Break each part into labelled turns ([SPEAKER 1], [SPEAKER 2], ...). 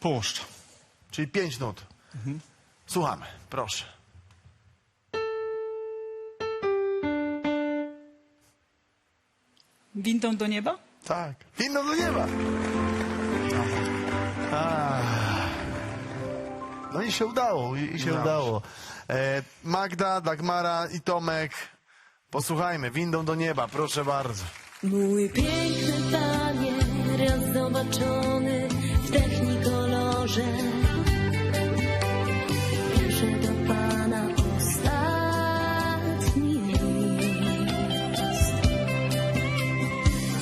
[SPEAKER 1] Puszczam.
[SPEAKER 2] Czyli pięć nut. Słuchamy, proszę.
[SPEAKER 3] Windą do nieba?
[SPEAKER 2] Tak. Winno do nieba. No i się udało, i, i się
[SPEAKER 1] Udało
[SPEAKER 2] udało. E, Magda, Dagmara i Tomek. Posłuchajmy, windą do nieba, proszę bardzo.
[SPEAKER 4] Mój piękny panie, raz zobaczony w technikolorze. Piszę do pana ostatni list.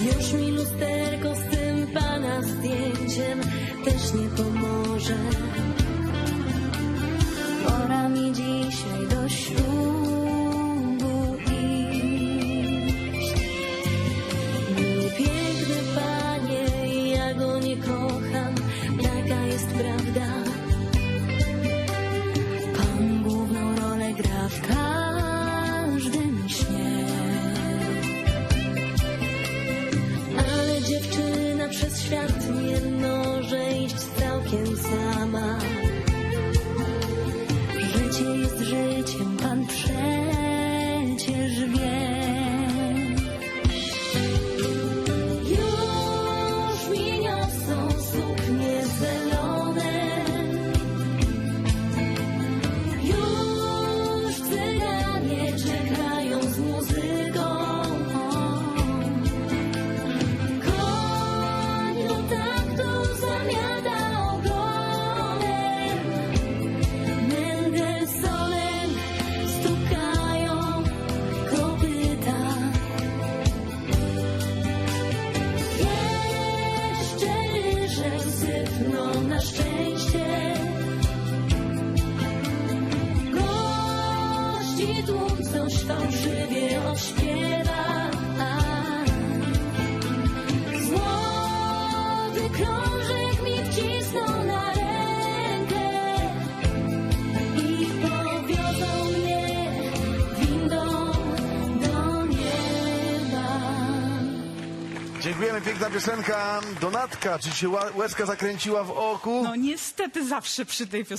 [SPEAKER 4] Już mi lusterko z tym pana zdjęciem też nie pomoże. Świat nie może iść całkiem sama. Życie jest życiem, pan przecież wie. Sypną na szczęście. Gości tłum coś fałszywie odśpiewa. Złoty krążek
[SPEAKER 2] Dziękujemy, piękna piosenka. Donatka, czy się łezka zakręciła w oku?
[SPEAKER 3] No niestety zawsze przy tej piosence.